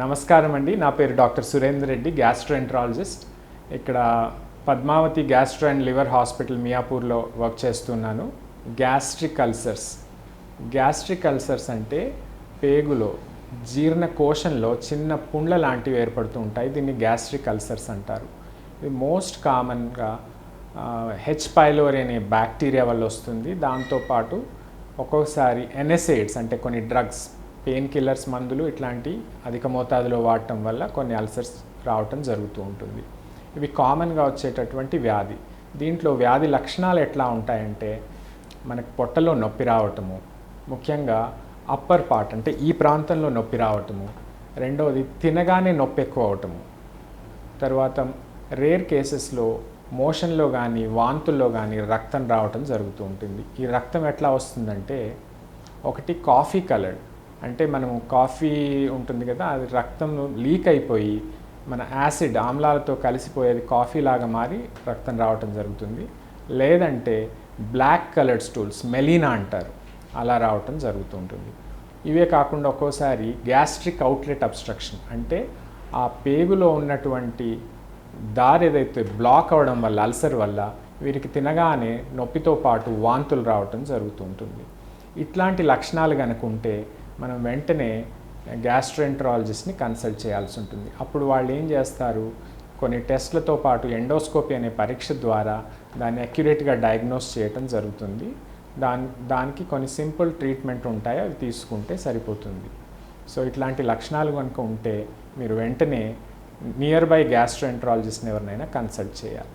నమస్కారం అండి. నా పేరు డాక్టర్ సురేందర్ రెడ్డి గ్యాస్ట్రోఎంట్రాలజిస్ట్. ఇక్కడ Padmavathi gastro and liver hospital మియాపూర్లో work చేస్తున్నాను. Gastric ulcers. గ్యాస్ట్రిక్ అల్సర్స్ అంటే పేగులో జీర్ణకోశంలో చిన్న పుండ్ల లాంటివి ఏర్పడుతూ ఉంటాయి. దీన్ని గ్యాస్ట్రిక్ అల్సర్స్ అంటారు. ఇది మోస్ట్ కామన్గా హెచ్ పైలోరి అనే బ్యాక్టీరియా వల్ల వస్తుంది. దాంతోపాటు ఒక్కొక్కసారి ఎన్ఎస్ఏడ్స్ అంటే కొన్ని డ్రగ్స్ పెయిన్ కిల్లర్స్ మందులు ఇట్లాంటి అధిక మోతాదులో వాడటం వల్ల కొన్ని అల్సర్స్ రావటం జరుగుతూ ఉంటుంది. ఇవి కామన్గా వచ్చేటటువంటి వ్యాధి. దీంట్లో వ్యాధి లక్షణాలు ఎట్లా ఉంటాయంటే మనకు పొట్టలో నొప్పి రావటము ముఖ్యంగా అప్పర్ పార్ట్ అంటే ఈ ప్రాంతంలో నొప్పి రావటము రెండవది తినగానే నొప్పి ఎక్కువ అవటము. తర్వాత రేర్ కేసెస్లో మోషన్లో కానీ వాంతుల్లో కానీ రక్తం రావటం జరుగుతూ ఉంటుంది. ఈ రక్తం ఎట్లా వస్తుందంటే ఒకటి కాఫీ కలర్డ్ అంటే మనం కాఫీ ఉంటుంది కదా అది రక్తం లీక్ అయిపోయి మన యాసిడ్ ఆమ్లాలతో కలిసిపోయేది కాఫీ లాగా మారి రక్తం రావటం జరుగుతుంది. లేదంటే బ్లాక్ కలర్డ్ స్టూల్స్ మెలీనా అంటారు అలా రావటం జరుగుతూ ఉంటుంది ఇవే కాకుండా ఒక్కోసారి గ్యాస్ట్రిక్ అవుట్లెట్ అబ్స్ట్రక్షన్ అంటే ఆ పేగులో ఉన్నటువంటి దారి ఏదైతే బ్లాక్ అవడం వల్ల అల్సర్ వల్ల వీరికి తినగానే నొప్పితో పాటు వాంతులు రావటం జరుగుతూ ఉంటుంది ఇట్లాంటి లక్షణాలు కనుక ఉంటే మనం వెంటనే గ్యాస్ట్రెంట్రాలజిస్ట్ని కన్సల్ట్ చేయాల్సి ఉంటుంది. అప్పుడు వాళ్ళు ఏం చేస్తారు? కొన్ని టెస్ట్లతో పాటు ఎండోస్కోపీ అనే పరీక్ష ద్వారా దాన్ని అక్యురేట్గా డయాగ్నోస్ చేయటం జరుగుతుంది. దాని దానికి కొన్ని సింపుల్ ట్రీట్మెంట్ ఉంటాయి. అవి తీసుకుంటే సరిపోతుంది. సో ఇట్లాంటి లక్షణాలు కనుక ఉంటే మీరు వెంటనే నియర్ బై గ్యాస్ట్రోఎంట్రాలజిస్ట్ని ఎవరినైనా కన్సల్ట్ చేయాలి.